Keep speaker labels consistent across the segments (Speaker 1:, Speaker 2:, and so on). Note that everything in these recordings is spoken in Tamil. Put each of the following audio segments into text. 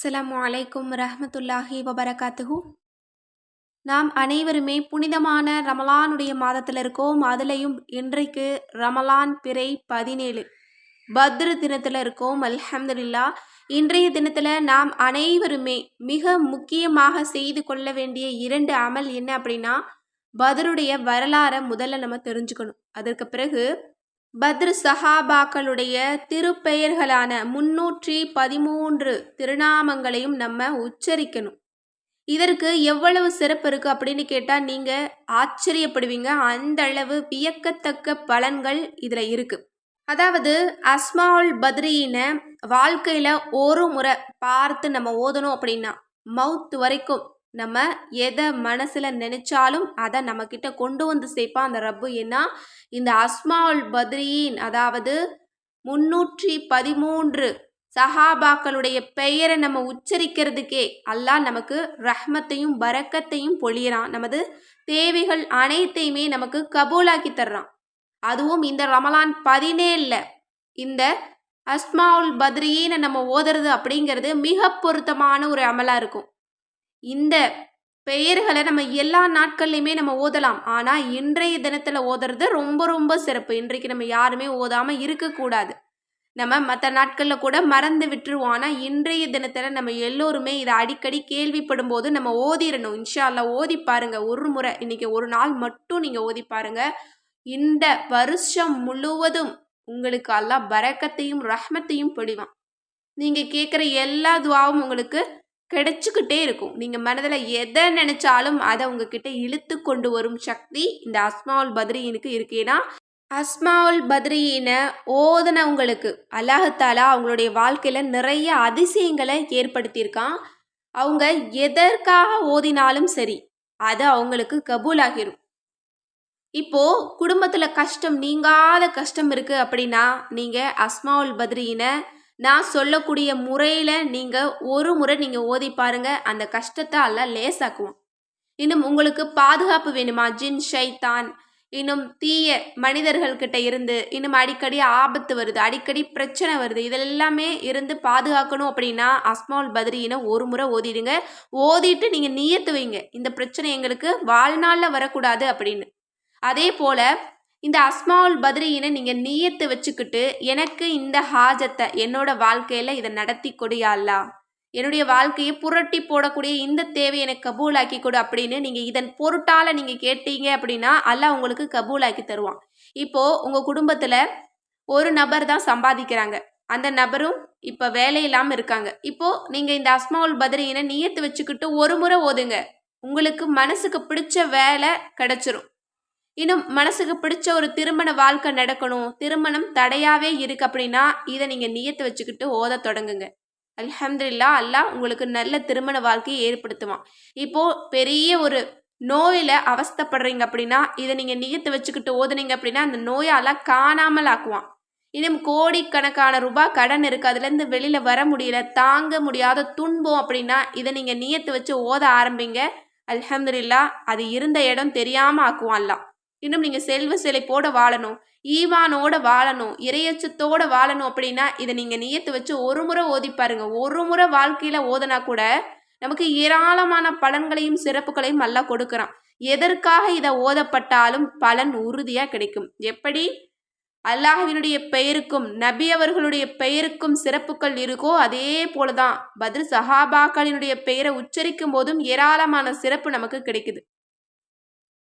Speaker 1: அஸ்ஸலாமு அலைக்கும் ரஹமத்துல்லாஹி வபரகாத்துஹு. நாம் அனைவருமே புனிதமான ரமலானுடைய மாதத்தில் இருக்கோம். அதுலேயும் இன்றைக்கு ரமலான் பிறை பதினேழு. பத்ரு தினத்தில் இருக்கோம். அல்ஹம்துலில்லா. இன்றைய தினத்தில் நாம் அனைவருமே மிக முக்கியமாக செய்து கொள்ள வேண்டிய இரண்டு அமல் என்ன அப்படின்னா பத்ருடைய வரலாறை முதல்ல நம்ம தெரிஞ்சுக்கணும். அதற்கு பிறகு பத்ரு சஹாபாக்களுடைய திருப்பெயர்களான முன்னூற்றி பதிமூன்று திருநாமங்களையும் நம்ம உச்சரிக்கணும். இதற்கு எவ்வளவு சிறப்பு இருக்குது அப்படின்னு கேட்டால் நீங்கள் ஆச்சரியப்படுவீங்க. அந்த அளவு வியக்கத்தக்க பலன்கள் இதில் இருக்குது அதாவது அஸ்மாவுல் பத்ரியினை வாழ்க்கையில் ஒரு முறை பார்த்து நம்ம ஓதணும் அப்படின்னா மவுத் வரைக்கும் நம்ம எதை மனசில் நினச்சாலும் அதை நம்மக்கிட்ட கொண்டு வந்து சேர்ப்பான் அந்த ரப்பு ஏன்னா இந்த அஸ்மாவுல் பத்ரீன் அதாவது முன்னூற்றி பதிமூன்று சஹாபாக்களுடைய பெயரை நம்ம உச்சரிக்கிறதுக்கே அல்லாஹ் நமக்கு ரஹ்மத்தையும் பரக்கத்தையும் பொழியறான். நமது தேவைகள் அனைத்தையுமே நமக்கு கபூலாக்கி தர்றான். அதுவும் இந்த ரமலான் பதினேழில் இந்த அஸ்மாவுல் பத்ரியினை நம்ம ஓதுறது அப்படிங்கிறது மிக பொருத்தமான ஒரு அமலாக இருக்கும். இந்த பெயர்களை நம்ம எல்லா நாட்கள்லையுமே நம்ம ஓதலாம். ஆனால் இன்றைய தினத்தில் ஓதுறது ரொம்ப ரொம்ப சிறப்பு. இன்றைக்கு நம்ம யாருமே ஓதாமல் இருக்கக்கூடாது. நம்ம மற்ற நாட்களில் கூட மறந்து விட்டுருவோம். ஆனால் இன்றைய தினத்தில் நம்ம எல்லோருமே இதை அடிக்கடி கேள்விப்படும் போது நம்ம ஓதிடணும் இன்ஷா அல்லா ஓதி பாருங்க. ஒரு முறை இன்னைக்கு ஒரு நாள் மட்டும் நீங்கள் ஓதி பாருங்க. இந்த வருஷம் முழுவதும் உங்களுக்கு எல்லாம் பரக்கத்தையும் ரஹ்மத்தையும் பொழிவான். நீங்கள் கேட்குற எல்லா துவாவும் உங்களுக்கு கிடைச்சிக்கிட்டே இருக்கும். நீங்கள் மனதில் எதை நினச்சாலும் அதை உங்ககிட்ட இழுத்து கொண்டு வரும் சக்தி இந்த அஸ்மாவுல் பத்ரியனுக்கு இருக்கேன்னா அஸ்மாவுல் பத்ரியினை ஓதனவங்களுக்கு அல்லாஹத்தாலா அவங்களுடைய வாழ்க்கையில் நிறைய அதிசயங்களை ஏற்படுத்தியிருக்கான். அவங்க எதற்காக ஓதினாலும் சரி அது அவங்களுக்கு கபூலாகிடும் இப்போ குடும்பத்தில் கஷ்டம் நீங்காத கஷ்டம் இருக்குது அப்படின்னா நீங்கள் அஸ்மாவுல் பத்ரியினை நான் சொல்லக்கூடிய முறையில் நீங்கள் ஒரு முறை நீங்கள் ஓதி பாருங்கள் அந்த கஷ்டத்தை எல்லாம் லேசாக்குவோம். இன்னும் உங்களுக்கு பாதுகாப்பு வேணுமா? ஜின் ஷைத்தான் இன்னும் தீய மனிதர்கள்கிட்ட இருந்து இன்னும் அடிக்கடி ஆபத்து வருது அடிக்கடி பிரச்சனை வருது. இதெல்லாமே இருந்து பாதுகாக்கணும் அப்படின்னா அஸ்மால் பத்ரியினை ஒரு முறை ஓதிடுங்க. ஓதிட்டு நீங்கள் நீயத்து வைங்க. இந்த பிரச்சனை எங்களுக்கு வாழ்நாளில் வரக்கூடாது அப்படின்னு. அதே போல் இந்த அஸ்மாவுல் பத்ரியினை நீங்கள் நீயத்து வச்சுக்கிட்டு எனக்கு இந்த ஹாஜத்தை என்னோட வாழ்க்கையில் இதை நடத்தி கொடியாலா என்னுடைய வாழ்க்கையை புரட்டி போடக்கூடிய இந்த தேவை எனக்கு கபூலாக்கி கொடு அப்படின்னு நீங்கள் இதன் பொருட்டால் நீங்கள் கேட்டீங்க அப்படின்னா அல்லாஹ் உங்களுக்கு கபூலாக்கி தருவான். இப்போது உங்கள் குடும்பத்தில் ஒரு நபர் தான் சம்பாதிக்கிறாங்க. அந்த நபரும் இப்போ வேலை இல்லாமல் இருக்காங்க. இப்போது நீங்கள் இந்த அஸ்மாவுல் பத்ரியினை நீயத்து வச்சுக்கிட்டு ஒரு முறை ஓதுங்க. உங்களுக்கு மனசுக்கு பிடிச்ச வேலை கிடச்சிரும். இன்னும் மனசுக்கு பிடிச்ச ஒரு திருமண வாழ்க்கை நடக்கணும். திருமணம் தடையாகவே இருக்குது அப்படின்னா இதை நீங்கள் நியத்து வச்சுக்கிட்டு ஓத தொடங்குங்க. அல்ஹம்துல்லா அல்லாஹ் உங்களுக்கு நல்ல திருமண வாழ்க்கையை ஏற்படுத்துவான். இப்போது பெரிய ஒரு நோயில் அவஸ்தப்படுறீங்க அப்படின்னா இதை நீங்கள் நியத்து வச்சுக்கிட்டு ஓதுனீங்க அப்படின்னா அந்த நோயால் காணாமல் ஆக்குவான். இன்னும் கோடிக்கணக்கான ரூபாய் கடன் இருக்குது அதுலேருந்து வெளியில் வர முடியல தாங்க முடியாத துன்பம் அப்படின்னா இதை நீங்கள் நியத்து வச்சு ஓத ஆரம்பிங்க. அல்ஹம்துல்லா அது இருந்த இடம் தெரியாமல் ஆக்குவான்லாம் இன்னும் நீங்கள் செல்வ செழிப்போட வாழணும் ஈவானோட வாழணும் இறையச்சத்தோட வாழணும் அப்படின்னா இதை நீங்கள் நியத்து வச்சு ஒரு முறை ஓதி பாருங்க. ஒரு முறை வாழ்க்கையில் ஓதனா கூட நமக்கு ஏராளமான பலன்களையும் சிறப்புகளையும் நல்லா கொடுக்குறான். எதற்காக இதை ஓதப்பட்டாலும் பலன் உறுதியாக கிடைக்கும். எப்படி? அல்லாஹவினுடைய பெயருக்கும் நபி அவர்களுடைய பெயருக்கும் சிறப்புகள் இருக்கோ அதே போலதான். பதில் சஹாபாக்களினுடைய பெயரை உச்சரிக்கும் போதும் ஏராளமான சிறப்பு நமக்கு கிடைக்குது.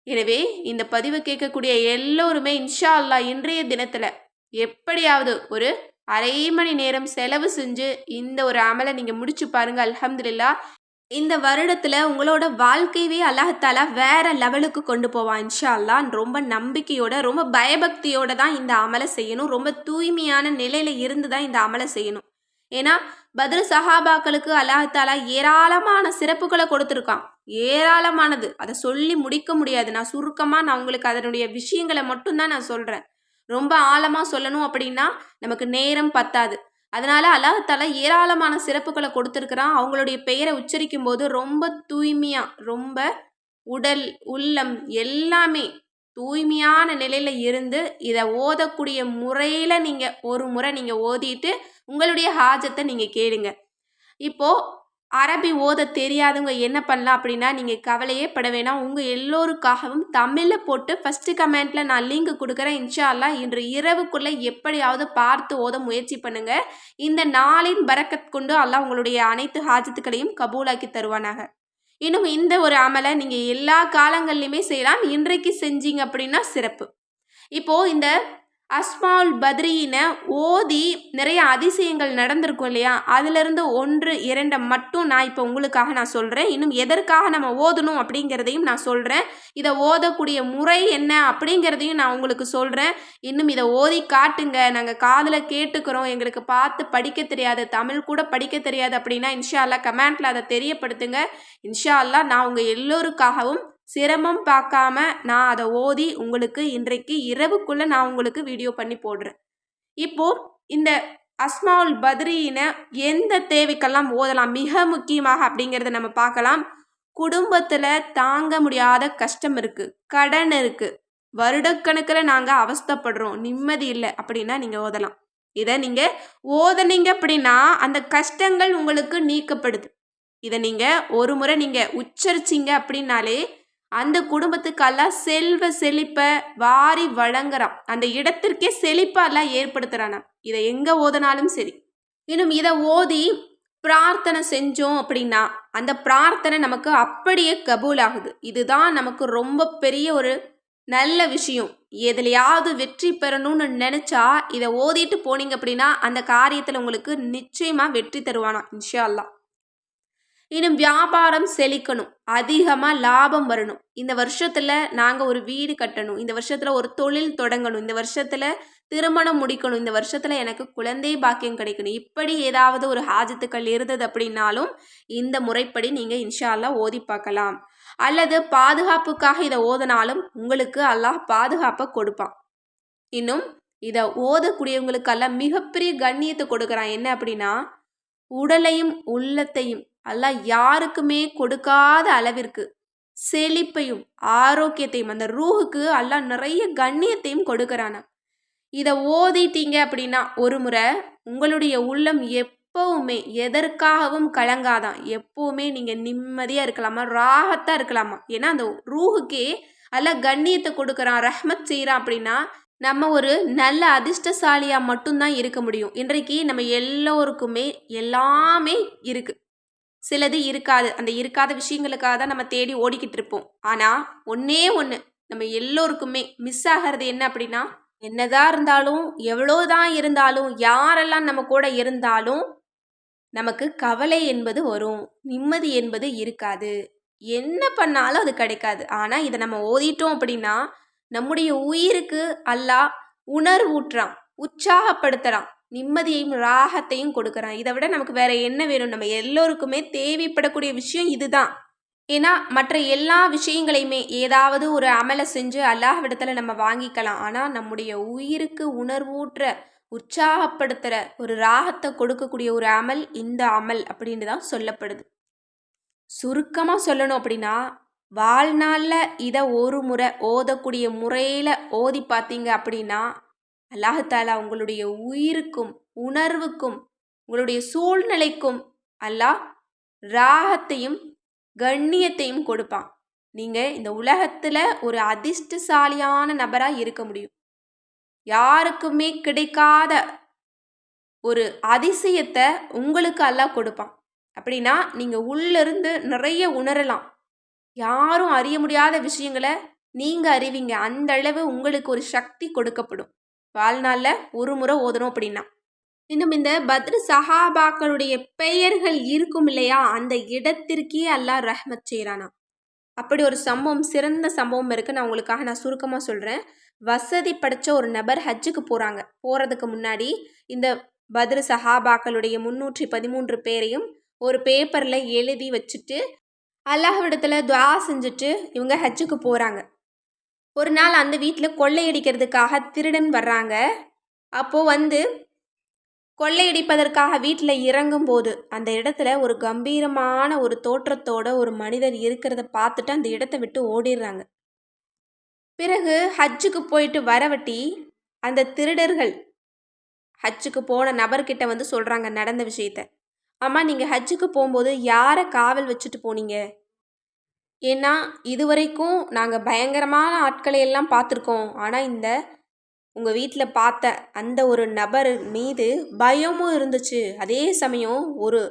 Speaker 1: எனவே இந்த பதிவை கேட்கக்கூடிய எல்லோருமே இன்ஷா அல்லா இன்றைய தினத்தில் எப்படியாவது ஒரு அரை மணி நேரம் செலவு செஞ்சு இந்த ஒரு அமலை நீங்கள் முடிச்சு பாருங்கள் அலமதுல்லா இந்த வருடத்தில் உங்களோட வாழ்க்கையவே அல்லாஹாலா வேற லெவலுக்கு கொண்டு போவான் இன்ஷா அல்லா ரொம்ப நம்பிக்கையோட ரொம்ப பயபக்தியோட தான் இந்த அமலை செய்யணும். ரொம்ப தூய்மையான நிலையில் இருந்து தான் இந்த அமலை செய்யணும். ஏன்னா பதில் சஹாபாக்களுக்கு அல்லாஹாலா ஏராளமான சிறப்புகளை கொடுத்துருக்கான். ஏராளமானது. அதை சொல்லி முடிக்க முடியாது. நான் சுருக்கமாக நான் உங்களுக்கு அதனுடைய விஷயங்களை மட்டும்தான் நான் சொல்கிறேன் ரொம்ப ஆழமாக சொல்லணும் அப்படின்னா நமக்கு நேரம் பத்தாது. அதனால அல்லாஹால ஏராளமான சிறப்புகளை கொடுத்துருக்குறான். அவங்களுடைய பெயரை உச்சரிக்கும் போது ரொம்ப தூய்மையாக ரொம்ப உடல் உள்ளம் எல்லாமே தூய்மையான நிலையில் இருந்து இதை ஓதக்கூடிய முறையில் நீங்கள் ஒரு முறை நீங்கள் ஓதிட்டு உங்களுடைய ஹாஜத்தை நீங்கள் கேளுங்க. இப்போது அரபி ஓத தெரியாதவங்க என்ன பண்ணலாம் அப்படின்னா நீங்கள் கவலையே பட வேணாம். உங்கள் எல்லோருக்காகவும் தமிழில் போட்டு ஃபஸ்ட்டு கமெண்ட்டில் நான் லிங்க் கொடுக்குறேன். இன்ஷா இன்று இரவுக்குள்ளே எப்படியாவது பார்த்து ஓத முயற்சி பண்ணுங்கள் இந்த நாளின் பரக்கத் கொண்டு அல்லாஹ் உங்களுடைய அனைத்து ஹாஜத்துக்களையும் கபூலாக்கி தருவானாக. இன்னும் இந்த ஒரு அமலை நீங்கள் எல்லா காலங்கள்லையுமே செய்யலாம். இன்றைக்கு செஞ்சீங்க அப்படின்னா சிறப்பு. இப்போது இந்த அஸ்மால் பத்ரியினை ஓதி நிறைய அதிசயங்கள் நடந்திருக்கும் இல்லையா? அதிலிருந்து ஒன்று இரண்டை மட்டும் நான் இப்போ உங்களுக்காக நான் சொல்கிறேன் இன்னும் எதற்காக நம்ம ஓதணும் அப்படிங்கிறதையும் நான் சொல்கிறேன் இதை ஓதக்கூடிய முறை என்ன அப்படிங்கிறதையும் நான் உங்களுக்கு சொல்கிறேன் இன்னும் இதை ஓதி காட்டுங்க. நாங்கள் காதில் கேட்டுக்கிறோம். எங்களுக்கு பார்த்து படிக்க தெரியாது. தமிழ் கூட படிக்க தெரியாது அப்படின்னா இன்ஷா அல்லா கமெண்ட்டில் அதை தெரியப்படுத்துங்க. இன்ஷா அல்லா நான் உங்கள் எல்லோருக்காகவும் சிரமம் பார்க்காம நான் அதை ஓதி உங்களுக்கு இன்றைக்கு இரவுக்குள்ளே நான் உங்களுக்கு வீடியோ பண்ணி போடுறேன். இப்போது இந்த அஸ்மாவுல் பத்ரியினை எந்த தேவைக்கெல்லாம் ஓதலாம் மிக முக்கியமாக அப்படிங்கிறத நம்ம பார்க்கலாம். குடும்பத்தில் தாங்க முடியாத கஷ்டம் இருக்குது கடன் இருக்குது வருடக்கணக்கில் நாங்கள் அவஸ்தப்படுறோம் நிம்மதி இல்லை அப்படின்னா நீங்கள் ஓதலாம். இதை நீங்கள் ஓதனீங்க அப்படின்னா அந்த கஷ்டங்கள் உங்களுக்கு நீக்கப்படுது. இதை நீங்கள் ஒரு முறை நீங்கள் உச்சரிச்சிங்க அப்படின்னாலே அந்த குடும்பத்துக்கெல்லாம் செல்வ செழிப்பை வாரி வழங்குறான். அந்த இடத்திற்கே செழிப்பெல்லாம் ஏற்படுத்துகிறானா இதை எங்கே ஓதினாலும் சரி. இன்னும் இதை ஓதி பிரார்த்தனை செஞ்சோம் அப்படின்னா அந்த பிரார்த்தனை நமக்கு அப்படியே கபூல் ஆகுது இதுதான் நமக்கு ரொம்ப பெரிய ஒரு நல்ல விஷயம். எதுலையாவது வெற்றி பெறணும்னு நினச்சா இதை ஓதிட்டு போனீங்க அப்படின்னா அந்த காரியத்தில் உங்களுக்கு நிச்சயமாக வெற்றி தருவானா இன்ஷா அல்லா இன்னும் வியாபாரம் செழிக்கணும். அதிகமாக லாபம் வரணும். இந்த வருஷத்தில் நாங்கள் ஒரு வீடு கட்டணும். இந்த வருஷத்தில் ஒரு தொழில் தொடங்கணும். இந்த வருஷத்தில் திருமணம் முடிக்கணும். இந்த வருஷத்தில் எனக்கு குழந்தை பாக்கியம் கிடைக்கணும். இப்படி ஏதாவது ஒரு ஹாஜத்துக்கள் இருந்தது அப்படின்னாலும் இந்த முறைப்படி நீங்கள் இன்ஷால்லா ஓதி பார்க்கலாம். அல்லது பாதுகாப்புக்காக இதை ஓதினாலும் உங்களுக்கு அல்லாஹ் பாதுகாப்பை கொடுப்பான். இன்னும் இதை ஓதக்கூடியவங்களுக்கெல்லாம் மிகப்பெரிய கண்ணியத்தை கொடுக்குறான். என்ன அப்படின்னா உடலையும் உள்ளத்தையும் அல்லாஹ் யாருக்குமே கொடுக்காத அளவிற்கு செழிப்பையும் ஆரோக்கியத்தையும் அந்த ரூஹுக்கு அல்லாஹ் நிறைய கண்ணியத்தையும் கொடுக்குறானா இதை ஓதிட்டீங்க அப்படின்னா ஒரு முறை உங்களுடைய உள்ளம் எப்பவுமே எதற்காகவும் கலங்காதான் எப்பவுமே நீங்கள் நிம்மதியாக இருக்கலாமா? ராகத்தாக இருக்கலாமா? ஏன்னா அந்த ரூஹுக்கே அல்ல கண்ணியத்தை கொடுக்குறான் ரஹ்மத் செய்கிறான் அப்படின்னா நம்ம ஒரு நல்ல அதிர்ஷ்டசாலியாக மட்டும்தான் இருக்க முடியும். இன்றைக்கு நம்ம எல்லோருக்குமே எல்லாமே இருக்குது சிலது இருக்காது. அந்த இருக்காத விஷயங்களுக்காக தான் நம்ம தேடி ஓடிக்கிட்டு இருப்போம். ஆனால் ஒன்றே ஒன்று நம்ம எல்லோருக்குமே மிஸ் ஆகிறது என்ன அப்படின்னா என்னதான் இருந்தாலும் எவ்வளோதான் இருந்தாலும் யாரெல்லாம் நம்ம கூட இருந்தாலும் நமக்கு கவலை என்பது வரும். நிம்மதி என்பது இருக்காது. என்ன பண்ணாலும் அது கிடைக்காது. ஆனால் இதை நம்ம ஓதிட்டோம் அப்படின்னா நம்முடைய உயிருக்கு அல்லா உணர்வூட்டுறான் உற்சாகப்படுத்துகிறான் நிம்மதியையும் ராகத்தையும் கொடுக்குறான். இதை விட நமக்கு வேற என்ன வேணும்? நம்ம எல்லோருக்குமே தேவைப்படக்கூடிய விஷயம் இதுதான். ஏன்னா மற்ற எல்லா விஷயங்களையுமே ஏதாவது ஒரு அமலை செஞ்சு அல்லாஹ்விடத்தில் நம்ம வாங்கிக்கலாம். ஆனால் நம்முடைய உயிருக்கு உணர்வூற்ற உற்சாகப்படுத்துகிற ஒரு ராகத்தை கொடுக்கக்கூடிய ஒரு அமல் இந்த அமல் அப்படின்னு தான் சொல்லப்படுது. சுருக்கமாக சொல்லணும் அப்படின்னா வாழ்நாளில் இதை ஒரு முறை ஓதக்கூடிய முறையில் ஓதி பார்த்தீங்க அப்படின்னா அல்லாஹாலா உங்களுடைய உயிருக்கும் உணர்வுக்கும் உங்களுடைய சூழ்நிலைக்கும் அல்லாஹ் ராகத்தையும் கண்ணியத்தையும் கொடுப்பான். நீங்கள் இந்த உலகத்தில் ஒரு அதிர்ஷ்டசாலியான நபராக இருக்க முடியும். யாருக்குமே கிடைக்காத ஒரு அதிசயத்தை உங்களுக்கு அல்லாஹ் கொடுப்பான். அப்படின்னா நீங்கள் உள்ளிருந்து நிறைய உணரலாம். யாரும் அறிய முடியாத விஷயங்களை நீங்கள் அறிவிங்க. அந்த அளவு உங்களுக்கு ஒரு சக்தி கொடுக்கப்படும். வாழ்நாளில் ஒரு முறை ஓதணும் அப்படின்னா. இன்னும் இந்த பத்ரு சஹாபாக்களுடைய பெயர்கள் இருக்கும் இல்லையா? அந்த இடத்திற்கே அல்லாஹ் ரஹ்மத் செய்கிறானா அப்படி ஒரு சம்பவம் சிறந்த சம்பவம் இருக்குது நான் உங்களுக்காக நான் சுருக்கமாக சொல்கிறேன் வசதி படைத்த ஒரு நபர் ஹஜ்ஜுக்கு போகிறாங்க போகிறதுக்கு முன்னாடி இந்த பத்ரு சஹாபாக்களுடைய முன்னூற்றி பதிமூன்று பேரையும் ஒரு பேப்பரில் எழுதி வச்சுட்டு அல்லாஹ்விடத்தில் துவா செஞ்சுட்டு இவங்க ஹஜ்ஜுக்கு போகிறாங்க ஒரு நாள் அந்த வீட்டில் கொள்ளையடிக்கிறதுக்காக திருடன் வர்றாங்க. அப்போது வந்து கொள்ளையடிப்பதற்காக வீட்டில் இறங்கும்போது அந்த இடத்துல ஒரு கம்பீரமான ஒரு தோற்றத்தோட ஒரு மனிதர் இருக்கிறத பார்த்துட்டு அந்த இடத்த விட்டு ஓடிடுறாங்க. பிறகு ஹஜ்ஜுக்கு போயிட்டு வரவட்டி அந்த திருடர்கள் ஹஜ்ஜுக்கு போன நபர்கிட்ட வந்து சொல்கிறாங்க நடந்த விஷயத்த. அம்மா நீங்கள் ஹஜ்ஜுக்கு போகும்போது யாரை காவல் வச்சுட்டு போனீங்க? ஏன்னா இதுவரைக்கும் நாங்கள் பயங்கரமான ஆட்களை எல்லாம் பார்த்துருக்கோம். ஆனால் இந்த உங்கள் வீட்டில் பார்த்த அந்த ஒரு நபர் மீது பயமும் இருந்துச்சு. அதே சமயம் ஒரு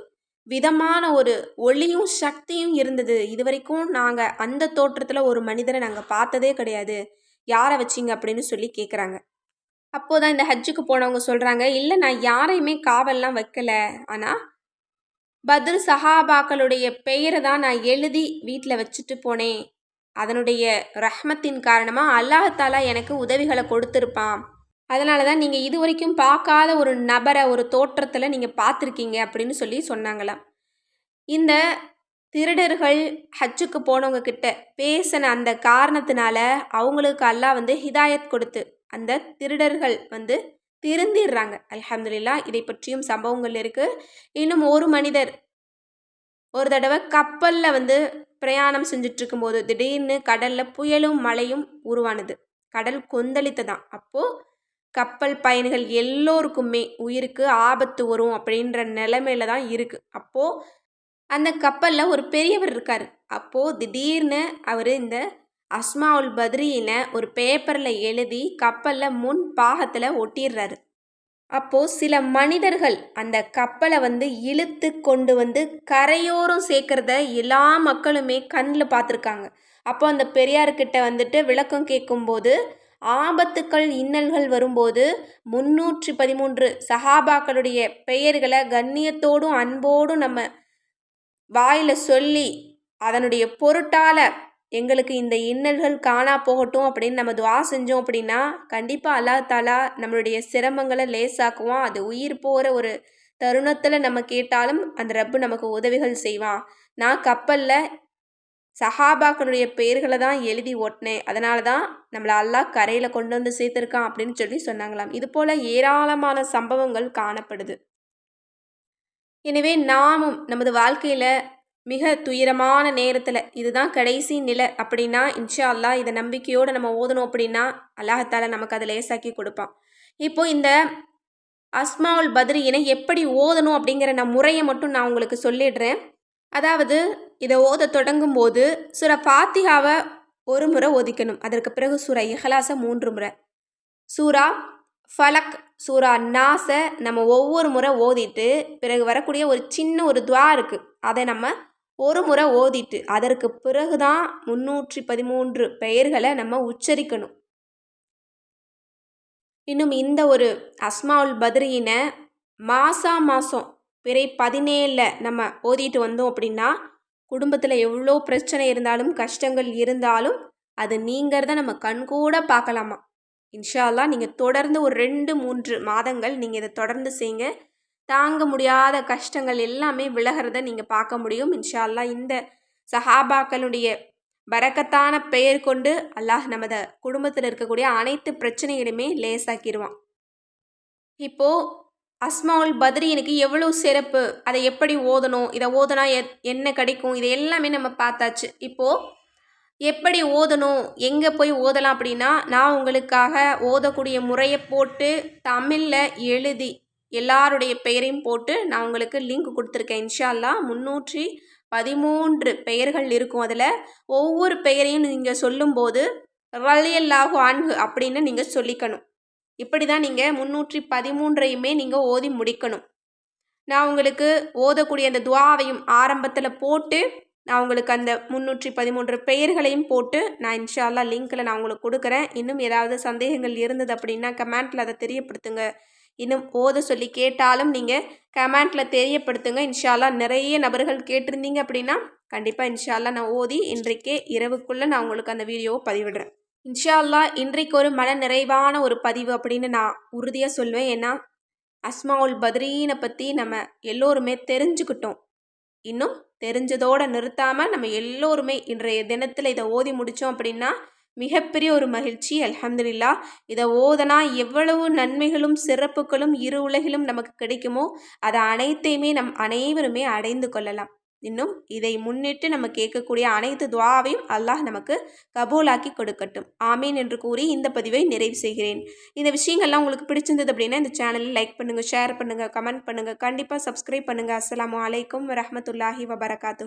Speaker 1: விதமான ஒரு ஒளியும் சக்தியும் இருந்தது. இது வரைக்கும் நாங்கள் அந்த தோற்றத்தில் ஒரு மனிதரை நாங்கள் பார்த்ததே கிடையாது. யாரை வச்சிங்க அப்படின்னு சொல்லி கேட்குறாங்க அப்போதான் இந்த ஹஜ்ஜுக்கு போனவங்க சொல்கிறாங்க இல்லை நான் யாரையுமே காவல்லாம் வைக்கல. ஆனால் பத்ரு சஹாபாக்களுடைய பெயரை தான் நான் எழுதி வீட்டில் வச்சுட்டு போனேன். அதனுடைய ரஹ்மத்தின் காரணமாக அல்லாஹாலா எனக்கு உதவிகளை கொடுத்துருப்பான். அதனால தான் நீங்கள் இது வரைக்கும் பார்க்காத ஒரு நபரை ஒரு தோற்றத்தில் நீங்கள் பார்த்துருக்கீங்க அப்படின்னு சொல்லி சொன்னாங்களாம். இந்த திருடர்கள் ஹஜ்ஜுக்கு போனவங்க கிட்ட பேசின அந்த காரணத்தினால அவங்களுக்கு அல்லாஹ் வந்து ஹிதாயத் கொடுத்து அந்த திருடர்கள் வந்து திருந்திடுறாங்க. அலமதுல்லா இதை பற்றியும் சம்பவங்கள் இருக்குது இன்னும் ஒரு மனிதர் ஒரு தடவை கப்பலில் வந்து பிரயாணம் செஞ்சுட்ருக்கும்போது திடீர்னு கடலில் புயலும் மழையும் உருவானது. கடல் கொந்தளித்ததான் அப்போது கப்பல் பயணிகள் எல்லோருக்குமே உயிருக்கு ஆபத்து வரும் அப்படின்ற நிலைமையில தான் இருக்குது அப்போது அந்த கப்பலில் ஒரு பெரியவர் இருக்கார். அப்போது திடீர்னு அவர் இந்த அஸ்மாவுல் பத்ரியினை ஒரு பேப்பரில் எழுதி கப்பலில் முன் பாகத்தில் ஒட்டிடுறாரு அப்போது சில மனிதர்கள் அந்த கப்பலை வந்து இழுத்து கொண்டு வந்து கரையோரம் சேர்க்குறத எல்லா மக்களுமே கண்ணில் பார்த்துருக்காங்க அப்போ அந்த பெரியார்கிட்ட வந்துட்டு விளக்கம் கேட்கும்போது ஆபத்துக்கள் இன்னல்கள் வரும்போது முன்னூற்றி பதிமூன்று சஹாபாக்களுடைய பெயர்களை கண்ணியத்தோடும் அன்போடும் நம்ம வாயில் சொல்லி அதனுடைய பொருட்டால் எங்களுக்கு இந்த இன்னல்கள் காணா போகட்டும் அப்படின்னு நம்ம துவா செஞ்சோம் அப்படின்னா கண்டிப்பாக அல்லா தாலா நம்மளுடைய சிரமங்களை லேசாக்குவான். அது உயிர் போகிற ஒரு தருணத்தில் நம்ம கேட்டாலும் அந்த ரப்பு நமக்கு உதவிகள் செய்வான். நான் கப்பலில் சஹாபாக்களுடைய பெயர்களை தான் எழுதி ஓட்டினேன். அதனால தான் நம்மளை அல்லாஹ் கரையில் கொண்டு வந்து சேர்த்துருக்கான் அப்படின்னு சொல்லி சொன்னாங்களாம். இது போல் ஏராளமான சம்பவங்கள் காணப்படுது. எனவே நாமும் நமது வாழ்க்கையில் மிக துயரமான நேரத்தில் இதுதான் கடைசி நிலை அப்படின்னா இன்ஷா அல்லா இதை நம்பிக்கையோடு நம்ம ஓதணும் அப்படின்னா அல்லாஹத்தால நமக்கு அதை லேசாக்கி கொடுப்பான். இப்போது இந்த அஸ்மாவுல் பத்ரியினை எப்படி ஓதணும் அப்படிங்கிற நான் முறையை மட்டும் நான் உங்களுக்கு சொல்லிடுறேன். அதாவது இதை ஓத தொடங்கும் போது சுர ஃபாத்திகாவை ஒரு முறை ஓதிக்கணும். அதற்கு பிறகு சூரா இஹலாச மூன்று முறை. சூரா ஃபலக் சூரா நாசை நம்ம ஒவ்வொரு முறை ஓதிட்டு பிறகு வரக்கூடிய ஒரு சின்ன ஒரு துவா இருக்குது அதை நம்ம ஒரு முறை ஓதிட்டு அதற்கு பிறகு தான் முன்னூற்றி பதிமூன்று பெயர்களை நம்ம உச்சரிக்கணும். இன்னும் இந்த ஒரு அஸ்மாவுல் பத்ரியினை மாசா மாதம் பிறை பதினேழில் நம்ம ஓதிட்டு வந்தோம் அப்படின்னா குடும்பத்தில் எவ்வளோ பிரச்சனை இருந்தாலும் கஷ்டங்கள் இருந்தாலும் அது நீங்கிறத நம்ம கண்கூட பார்க்கலாமா? இன்ஷால்லாம் நீங்கள் தொடர்ந்து ஒரு ரெண்டு மூன்று மாதங்கள் நீங்கள் இதை தொடர்ந்து செய்யுங்க தாங்க முடியாத கஷ்டங்கள் எல்லாமே விலகிறத நீங்கள் பார்க்க முடியும். இன்ஷால்லா இந்த சஹாபாக்களுடைய பரக்கத்தான பெயர் கொண்டு அல்லாஹ் நமது குடும்பத்தில் இருக்கக்கூடிய அனைத்து பிரச்சனைகளுமே லேசாக்கிடுவான் இப்போது அஸ்மாவுல் பத்ரீனுக்கு எவ்வளோ சிறப்பு அதை எப்படி ஓதணும் இதை ஓதனா என்ன கிடைக்கும் இது எல்லாமே நம்ம பார்த்தாச்சு. இப்போது எப்படி ஓதணும் எங்கே போய் ஓதலாம் அப்படின்னா நான் உங்களுக்காக ஓதக்கூடிய முறையை போட்டு தமிழில் எழுதி எல்லாருடைய பெயரையும் போட்டு நான் உங்களுக்கு லிங்க் கொடுத்துருக்கேன். இன்ஷால்லா முந்நூற்றி பதிமூன்று பெயர்கள் இருக்கும் அதில். ஒவ்வொரு பெயரையும் நீங்கள் சொல்லும்போது ரலியல்லாஹு ஆன்கு அப்படின்னு நீங்கள் சொல்லிக்கணும். இப்படி தான் நீங்கள் முந்நூற்றி பதிமூன்றையுமே நீங்கள் ஓதி முடிக்கணும். நான் உங்களுக்கு ஓதக்கூடிய அந்த துவாவையும் ஆரம்பத்தில் போட்டு நான் உங்களுக்கு அந்த முந்நூற்றி பதிமூன்று பெயர்களையும் போட்டு நான் இன்ஷால்லா லிங்க்கில் நான் உங்களுக்கு கொடுக்குறேன். இன்னும் ஏதாவது சந்தேகங்கள் இருந்தது அப்படின்னா கமெண்ட்டில் அதை தெரியப்படுத்துங்க. இன்னும் ஓத சொல்லி கேட்டாலும் நீங்கள் கமெண்ட்டில் தெரியப்படுத்துங்க. இன்ஷால்லா நிறைய நபர்கள் கேட்டிருந்தீங்க அப்படின்னா கண்டிப்பாக இன்ஷால்லா நான் ஓதி இன்றைக்கே இரவுக்குள்ளே நான் உங்களுக்கு அந்த வீடியோவை பதிவிடுறேன். இன்ஷால்லா இன்றைக்கு ஒரு மன நிறைவான ஒரு பதிவு அப்படின்னு நான் உறுதியாக சொல்வேன். ஏன்னா அஸ்மாவுல் பத்ரீனை பற்றி நம்ம எல்லோருமே தெரிஞ்சுக்கிட்டோம். இன்னும் தெரிஞ்சதோடு நிறுத்தாமல் நம்ம எல்லோருமே இன்றைய தினத்தில் இதை ஓதி முடித்தோம் அப்படின்னா மிகப்பெரிய ஒரு மகிழ்ச்சி அலமதுல்லா இதை ஓதனா எவ்வளவு நன்மைகளும் சிறப்புகளும் இரு உலகிலும் நமக்கு கிடைக்குமோ அதை அனைத்தையுமே நம் அனைவருமே அடைந்து கொள்ளலாம். இன்னும் இதை முன்னிட்டு நம்ம கேட்கக்கூடிய அனைத்து துவாவையும் அல்லாஹ் நமக்கு கபூலாக்கி கொடுக்கட்டும். ஆமீன் என்று கூறி இந்த பதிவை நிறைவு செய்கிறேன். இந்த விஷயங்கள்லாம் உங்களுக்கு பிடிச்சிருந்தது அப்படின்னா இந்த சேனலில் லைக் பண்ணுங்கள் ஷேர் பண்ணுங்கள் கமெண்ட் பண்ணுங்கள் கண்டிப்பாக சப்ஸ்கிரைப் பண்ணுங்கள் அஸ்லாம் அலைக்கும் வரமத்துல்லாஹி வபரகாத்து